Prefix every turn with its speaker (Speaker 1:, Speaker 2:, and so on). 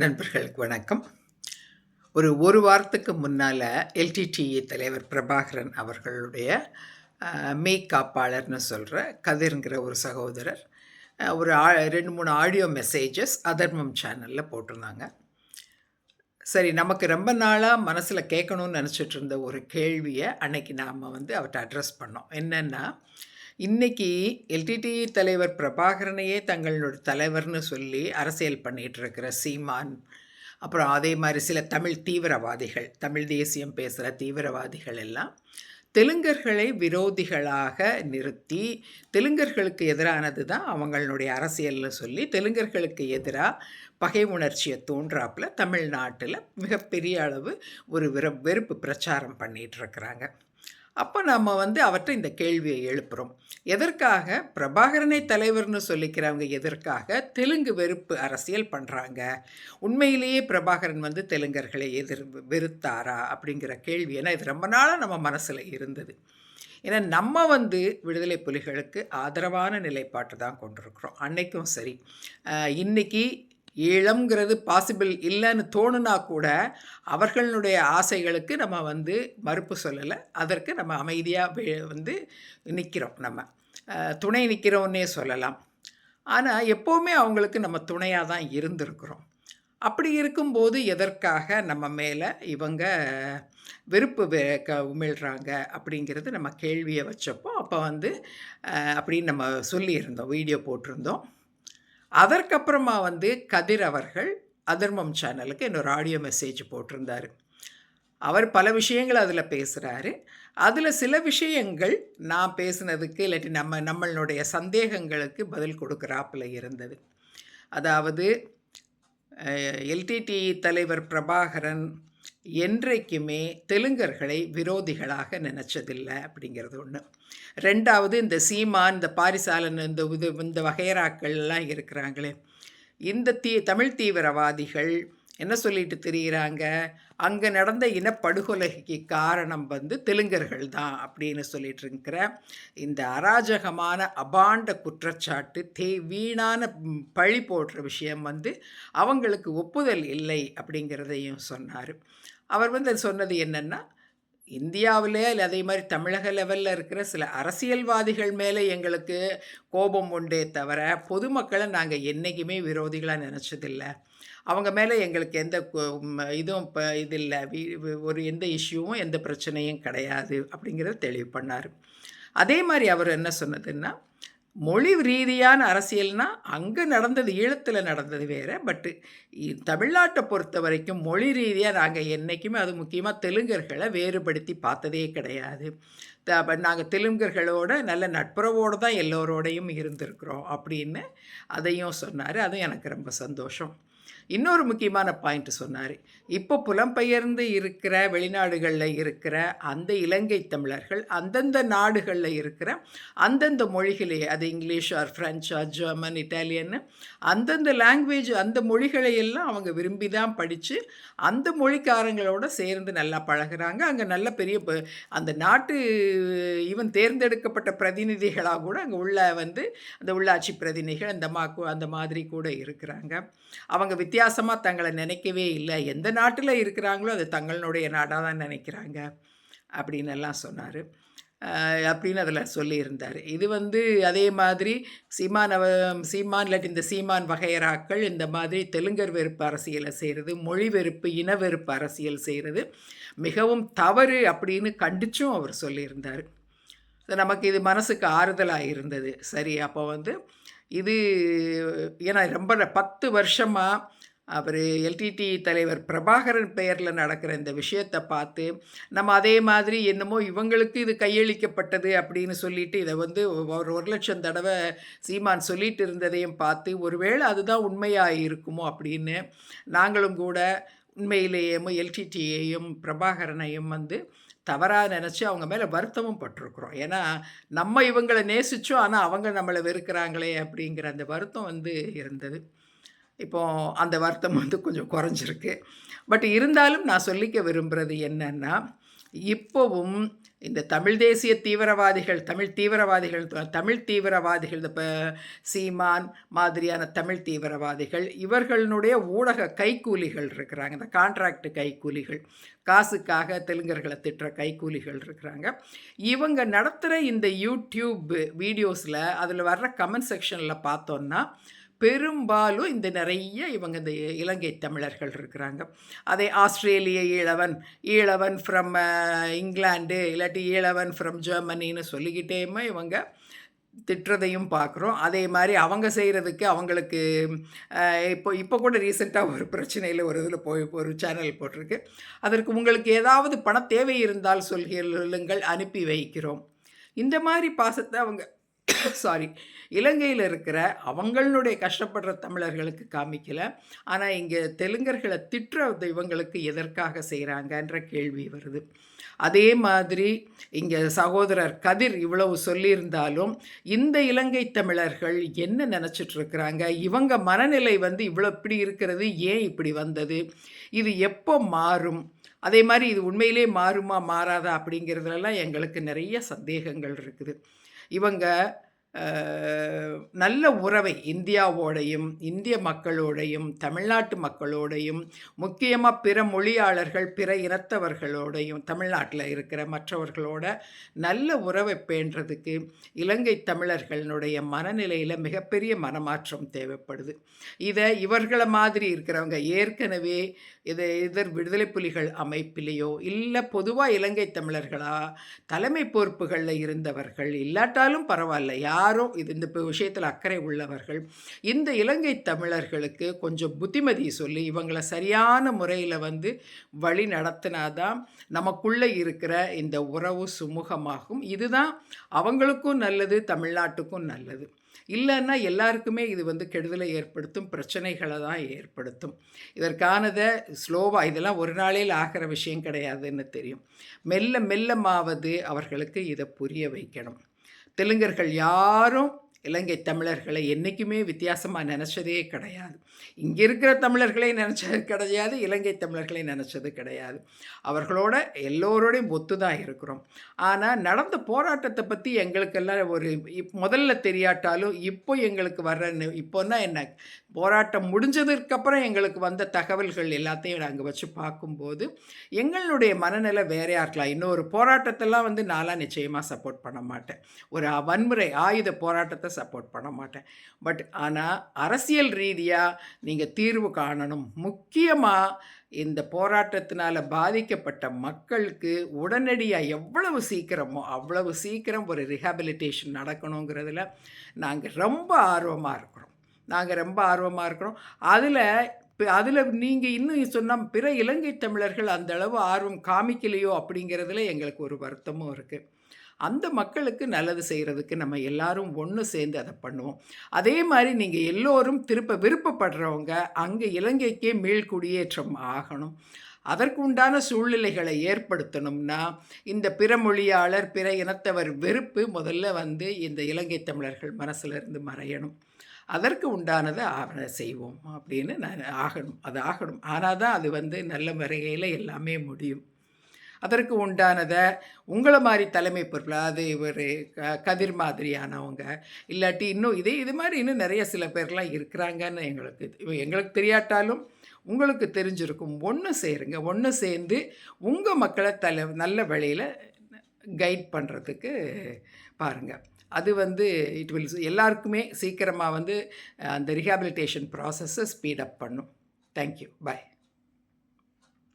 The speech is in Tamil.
Speaker 1: நண்பர்களுக்கு வணக்கம். ஒரு ஒரு வாரத்துக்கு முன்னால் எல்டிடிஇ தலைவர் பிரபாகரன் அவர்களுடைய மெய் காப்பாளர்னு சொல்கிற கதிர்ங்கிற ஒரு சகோதரர் ஒரு ஆ ரெண்டு மூணு ஆடியோ மெசேஜஸ் அதர்மம் சேனலில் போட்டிருந்தாங்க. சரி நமக்கு ரொம்ப நாளாக மனசில் கேட்கணும்னு நினச்சிட்டு இருந்த ஒரு கேள்வியை அன்னைக்கு நாம் வந்து அவர்கிட்ட அட்ரஸ் பண்ணோம். என்னென்னா இன்னைக்கு எல்டிடி தலைவர் பிரபாகரனையே தங்களோட தலைவர்னு சொல்லி அரசியல் பண்ணிகிட்ருக்கிற இருக்கிற சீமான் அப்புறம் அதே மாதிரி சில தமிழ் தீவிரவாதிகள் தமிழ் தேசியம் பேசுகிற தீவிரவாதிகள் எல்லாம் தெலுங்கர்களை விரோதிகளாக நிறுத்தி தெலுங்கர்களுக்கு எதிரானது தான் அவங்களுடைய அரசியலில் சொல்லி தெலுங்கர்களுக்கு எதிராக பகை உணர்ச்சியை தோன்றாப்பில் தமிழ்நாட்டில் மிகப்பெரிய அளவு ஒரு விர வெறுப்பு பிரச்சாரம் பண்ணிகிட்ருக்கிறாங்க இருக்கிறாங்க. அப்போ நம்ம வந்து அவற்றை இந்த கேள்வியை எழுப்புகிறோம் எதற்காக? பிரபாகரனை தலைவர்னு சொல்லிக்கிறவங்க எதற்காக? தெலுங்கு வெறுப்பு அரசியல் பண்ணுறாங்க உண்மையிலேயே பிரபாகரன் வந்து தெலுங்கர்களை எதிர் வெறுத்தாரா? அப்படிங்கிற கேள்வி ஏன்னா இது ரொம்ப நாளாக நம்ம மனசில் இருந்தது. ஏன்னா நம்ம வந்து விடுதலை புலிகளுக்கு ஆதரவான நிலைப்பாட்டு தான் கொண்டிருக்கிறோம். அன்னைக்கும் சரி. இன்றைக்கி ஈழம்ங்கிறது பாசிபிள் இல்லைன்னு தோணுனா கூட அவர்களுடைய ஆசைகளுக்கு நம்ம வந்து மறுப்பு சொல்லலை. அதற்கு நம்ம அமைதியாக வந்து நிற்கிறோம் நம்ம. துணை நிற்கிறோன்னே சொல்லலாம். ஆனால் எப்போவுமே அவங்களுக்கு நம்ம துணையாக தான் இருந்திருக்கிறோம். அப்படி இருக்கும்போது எதற்காக நம்ம மேலே இவங்க வெறுப்பு க உமிழ்கிறாங்க அப்படிங்கிறது நம்ம கேள்வியை வச்சப்போ அப்போ வந்து அப்படின்னு நம்ம சொல்லியிருந்தோம் வீடியோ போட்டிருந்தோம். அதற்கப்புறமா வந்து கதிர் அவர்கள் அதர்மம் சேனலுக்கு இன்னொரு ஆடியோ மெசேஜ் போட்டிருந்தார். அவர் பல விஷயங்கள் அதில் பேசுகிறாரு அதில் சில விஷயங்கள் நான் பேசுனதுக்கு இல்லாட்டி நம்ம நம்மளுடைய சந்தேகங்களுக்கு பதில் கொடுக்குறாப்புல இருந்தது. அதாவது எல்டிடி தலைவர் பிரபாகரன் என்றைக்குமே தெலுங்கர்களை விரோதிகளாக நினச்சதில்லை அப்படிங்கிறது ஒன்று ரெண்டாவது இந்த சீமான் இந்த பாரிசாலன் இந்த இது இந்த வகைராக்கள்லாம் எல்லாம் இருக்கிறாங்களே இந்த தீ தமிழ் தீவிரவாதிகள் என்ன சொல்லிட்டு தெரிகிறாங்க அங்கே நடந்த இனப்படுகொலைக்கு காரணம் வந்து தெலுங்கர்கள் தான் அப்படின்னு சொல்லிட்டு இருக்கிற இந்த அராஜகமான அபாண்ட குற்றச்சாட்டு தே வீணான பழி போடுற விஷயம் வந்து அவங்களுக்கு ஒப்புதல் இல்லை அப்படிங்கிறதையும் சொன்னார். அவர் வந்து அது சொன்னது என்னென்னா இந்தியாவிலே இல்லை அதே மாதிரி தமிழக லெவலில் இருக்கிற சில அரசியல்வாதிகள் மேலே எங்களுக்கு கோபம் உண்டே தவிர பொதுமக்களை நாங்கள் என்றைக்குமே விரோதிகளாக நினச்சதில்ல. அவங்க மேலே எங்களுக்கு எந்த இதுவும் இப்போ இது இல்லை. ஒரு எந்த இஷ்யூவும் எந்த பிரச்சனையும் கிடையாது அப்படிங்கிறத தெளிவு பண்ணார். அதே மாதிரி அவர் என்ன சொன்னதுன்னா மொழி ரீதியான அரசியல்னால் அங்கே நடந்தது ஈழத்தில் நடந்தது வேறு பட்டு தமிழ்நாட்டை பொறுத்த வரைக்கும் மொழி ரீதியாக நாங்கள் என்றைக்குமே அது முக்கியமாக தெலுங்கர்களை வேறுபடுத்தி பார்த்ததே கிடையாது. நாங்கள் தெலுங்கர்களோட நல்ல நட்புறவோடு தான் எல்லோரோடையும் இருந்திருக்கிறோம் அப்படின்னு அதையும் சொன்னார். அதுவும் எனக்கு ரொம்ப சந்தோஷம். இன்னொரு முக்கியமான பாயிண்ட் சொன்னார். இப்போ புலம்பெயர்ந்து இருக்கிற வெளிநாடுகளில் இருக்கிற அந்த இலங்கை தமிழர்கள் அந்தந்த நாடுகளில் இருக்கிற அந்தந்த மொழிகளே அது English or French or German இட்டாலியன்னு அந்தந்த லாங்குவேஜ் அந்த மொழிகளை எல்லாம் அவங்க விரும்பி தான் படித்து அந்த மொழிக்காரங்களோட சேர்ந்து நல்லா பழகுறாங்க. அங்கே நல்ல பெரிய அந்த நாட்டு ஈவன் தேர்ந்தெடுக்கப்பட்ட பிரதிநிதிகளாக கூட அங்கே உள்ள வந்து அந்த உள்ளாட்சி பிரதிநிதிகள் அந்த மா அந்த மாதிரி கூட இருக்கிறாங்க. அவங்க வித்தியாசமாக தங்களை நினைக்கவே இல்லை. எந்த நாட்டில் இருக்கிறாங்களோ அது தங்களுடைய நாடாக தான் நினைக்கிறாங்க அப்படின்னு எல்லாம் சொன்னார். அப்படின்னு அதில் சொல்லியிருந்தார். இது வந்து அதே மாதிரி சீமான் அவ சீமான் இல்லாட்டி இந்த சீமான் வகையராக்கள் இந்த மாதிரி தெலுங்கர் வெறுப்பு அரசியலை செய்கிறது மொழி வெறுப்பு இன வெறுப்பு அரசியல் செய்கிறது மிகவும் தவறு அப்படின்னு கண்டிச்சும் அவர் சொல்லியிருந்தார். நமக்கு இது மனசுக்கு ஆறுதலாக இருந்தது. சரி அப்போ வந்து இது ஏன்னா ரொம்ப பத்து வருஷமாக அவர் எல்டிடி தலைவர் பிரபாகரன் பெயரில் நடக்கிற இந்த விஷயத்தை பார்த்து நம்ம அதே மாதிரி என்னமோ இவங்களுக்கு இது கையளிக்கப்பட்டது அப்படின்னு சொல்லிட்டு இதை வந்து ஒரு ஒரு லட்சம் தடவை சீமான் சொல்லிட்டு இருந்ததையும் பார்த்து ஒருவேளை அதுதான் உண்மையாக இருக்குமோ அப்படின்னு நாங்களும் கூட உண்மையிலேயும் எல்டிடியையும் பிரபாகரனையும் வந்து தவறாக நினச்சி அவங்க மேலே வருத்தமும் பட்டிருக்கிறோம். ஏன்னா நம்ம இவங்களை நேசித்தோம் ஆனால் அவங்க நம்மளை வெறுக்கிறாங்களே அப்படிங்கிற அந்த வருத்தம் வந்து இருந்தது. இப்போ அந்த வருத்தம் வந்து கொஞ்சம் குறைஞ்சிருக்கு. பட் இருந்தாலும் நான் சொல்லிக்க விரும்புகிறது என்னன்னா இப்போவும் இந்த தமிழ் தேசிய தீவிரவாதிகள் தமிழ் தீவிரவாதிகள் தமிழ் தீவிரவாதிகள் இப்போ சீமான் மாதிரியான தமிழ் தீவிரவாதிகள் இவர்களுடைய ஊடக கைக்கூலிகள் இருக்கிறாங்க. இந்த கான்ட்ராக்ட் கைக்கூலிகள் காசுக்காக தெலுங்கர்களை திட்டுற கைக்கூலிகள் இருக்கிறாங்க. இவங்க நடத்துகிற இந்த யூடியூப் வீடியோஸில் அதில் வர்ற கமெண்ட் செக்ஷனில் பார்த்தோன்னா பெரும்பாலும் இந்த நிறைய இவங்க இந்த இலங்கை தமிழர்கள் இருக்கிறாங்க. அதே ஆஸ்திரேலிய ஈழவன் ஈழவன் ஃப்ரம் இங்கிலாண்டு இல்லாட்டி ஈழவன் ஃப்ரம் ஜெர்மனின்னு சொல்லிக்கிட்டேமே இவங்க திட்டுறதையும் பார்க்குறோம். அதே மாதிரி அவங்க செய்கிறதுக்கு அவங்களுக்கு இப்போ இப்போ கூட ரீசெண்டாக ஒரு பிரச்சனையில் ஒரு இதில் போய் ஒரு சேனல் போட்டிருக்கு. அதற்கு உங்களுக்கு ஏதாவது பண தேவை இருந்தால் சொல்லுங்கள் அனுப்பி வைக்கிறோம். இந்த மாதிரி பாசத்தை அவங்க சாரி இலங்கையில் இருக்கிற அவங்களுடைய கஷ்டப்படுற தமிழர்களுக்கு காமிக்கல. ஆனால் இங்கே தெலுங்கர்களை திட்டுற இவங்களுக்கு எதற்காக செய்கிறாங்கன்ற கேள்வி வருது. அதே மாதிரி இங்கே சகோதரர் கதிர் இவ்வளவு சொல்லியிருந்தாலும் இந்த இலங்கை தமிழர்கள் என்ன நினச்சிட்ருக்குறாங்க இவங்க மனநிலை வந்து இவ்வளோ இப்படி இருக்கிறது ஏன் இப்படி வந்தது? இது எப்போ மாறும்? அதே மாதிரி இது உண்மையிலே மாறுமா மாறாதா அப்படிங்கிறதுலலாம் எங்களுக்கு நிறைய சந்தேகங்கள் இருக்குது. இவங்க நல்ல உறவை இந்தியாவோடையும் இந்திய மக்களோடையும் தமிழ்நாட்டு மக்களோடையும் முக்கியமாக பிற மொழியாளர்கள் பிற இனத்தவர்களோடையும் தமிழ்நாட்டில் இருக்கிற மற்றவர்களோட நல்ல உறவை பேன்றதுக்கு இலங்கை தமிழர்களுடைய மனநிலையில் மிகப்பெரிய மனமாற்றம் தேவைப்படுது. இதை இவர்களை மாதிரி இருக்கிறவங்க ஏற்கனவே இதை எதிர் விடுதலை புலிகள் அமைப்பிலேயோ இல்லை பொதுவாக இலங்கை தமிழர்களா தலைமை பொறுப்புகளில் இருந்தவர்கள் இல்லாட்டாலும் பரவாயில்ல யார் இது இந்த விஷயத்தில் அக்கறை உள்ளவர்கள். இந்த இலங்கை தமிழர்களுக்கு கொஞ்சம் புத்திமதி சொல்லி இவங்களை சரியான முறையில் வந்து வழி நடத்தினாதான் நமக்குள்ளே இருக்கிற இந்த உறவு சுமூகமாகும். இதுதான் அவங்களுக்கும் நல்லது தமிழ்நாட்டுக்கும் நல்லது. இல்லைன்னா எல்லாருக்குமே இது வந்து கெடுதலை ஏற்படுத்தும் பிரச்சனைகளை தான் ஏற்படுத்தும். இதற்கானதை ஸ்லோவாக இதெல்லாம் ஒரு நாளில் ஆகிற விஷயம் கிடையாதுன்னு தெரியும். மெல்ல மெல்லமாவது அவர்களுக்கு இதை புரிய வைக்கணும். தெலுங்கர்கள் யாரும் இலங்கை தமிழர்களை என்றைக்குமே வித்தியாசமாக நினச்சதே கிடையாது. இங்கே இருக்கிற தமிழர்களை நினச்சது கிடையாது இலங்கை தமிழர்களை நினச்சது கிடையாது. அவர்களோட எல்லோரோடையும் ஒத்து தான் இருக்கிறோம். ஆனால் நடந்த போராட்டத்தை பற்றி எங்களுக்கெல்லாம் ஒரு இப் முதல்ல தெரியாட்டாலும் இப்போ எங்களுக்கு வர்ற இப்போன்னா என்ன? போராட்டம் முடிஞ்சதுக்கப்புறம் எங்களுக்கு வந்த தகவல்கள் எல்லாத்தையும் நாங்கள் வச்சு பார்க்கும்போது எங்களுடைய மனநிலை வேறையாக இருக்கலாம் இன்னொரு போராட்டத்தெல்லாம் வந்து நான்லாம் நிச்சயமாக சப்போர்ட் பண்ண மாட்டேன். ஒரு வன்முறை ஆயுத போராட்டத்தை சப்போர்ட் பண்ண மாட்டேன். பட் ஆனால் அரசியல் ரீதியாக நீங்கள் தீர்வு காணணும். முக்கியமாக இந்த போராட்டத்தினால் பாதிக்கப்பட்ட மக்களுக்கு உடனடியாக எவ்வளவு சீக்கிரமோ அவ்வளவு சீக்கிரம் ஒரு ரிஹாபிலிட்டேஷன் நடக்கணுங்கிறதுல நாங்கள் ரொம்ப ஆர்வமாக இருக்கிறோம். நாங்கள் ரொம்ப ஆர்வமாக இருக்கிறோம். அதில் அதில் நீங்கள் இன்னும் சொன்னால் பிற இலங்கை தமிழர்கள் அந்த அளவு ஆர்வம் காமிக்கலையோ அப்படிங்கிறதுல எங்களுக்கு ஒரு வருத்தமும் இருக்குது அந்த மக்களுக்கு நல்லது செய்கிறதுக்கு நம்ம எல்லாரும் ஒன்று சேர்ந்து அதை பண்ணுவோம். அதே மாதிரி நீங்கள் எல்லோரும் திருப்ப விருப்பப்படுறவங்க அங்கே இலங்கைக்கே மீள்குடியேற்றம் ஆகணும். அதற்கு உண்டான சூழ்நிலைகளை ஏற்படுத்தணும்னா இந்த பிற மொழியாளர் பிற இனத்தவர் வெறுப்பு முதல்ல வந்து இந்த இலங்கை தமிழர்கள் மனசில் இருந்து மறையணும். அதற்கு உண்டானதை ஆவண செய்வோம் அப்படின்னு நான் ஆகணும். அது ஆகணும். ஆனால் தான் அது வந்து நல்ல முறையில் எல்லாமே முடியும். அதற்கு உண்டானதை உங்களை மாதிரி தலைமை பொருள் அது இவர் க கதிர் மாதிரியானவங்க. இல்லாட்டி இன்னும் இதே இது மாதிரி இன்னும் நிறைய சில பேர்லாம் இருக்கிறாங்கன்னு எங்களுக்கு எங்களுக்கு தெரியாட்டாலும் உங்களுக்கு தெரிஞ்சிருக்கும். ஒன்று சேருங்க. ஒன்று சேர்ந்து உங்கள் மக்களை தலை நல்ல வழியில் கைட் பண்ணுறதுக்கு பாருங்கள் அது வந்து இட் வில் எல்லாருக்குமே சீக்கிரமாக வந்து அந்த ரிஹாபிலிட்டேஷன் ப்ராசஸை ஸ்பீடப் பண்ணும். Thank you bye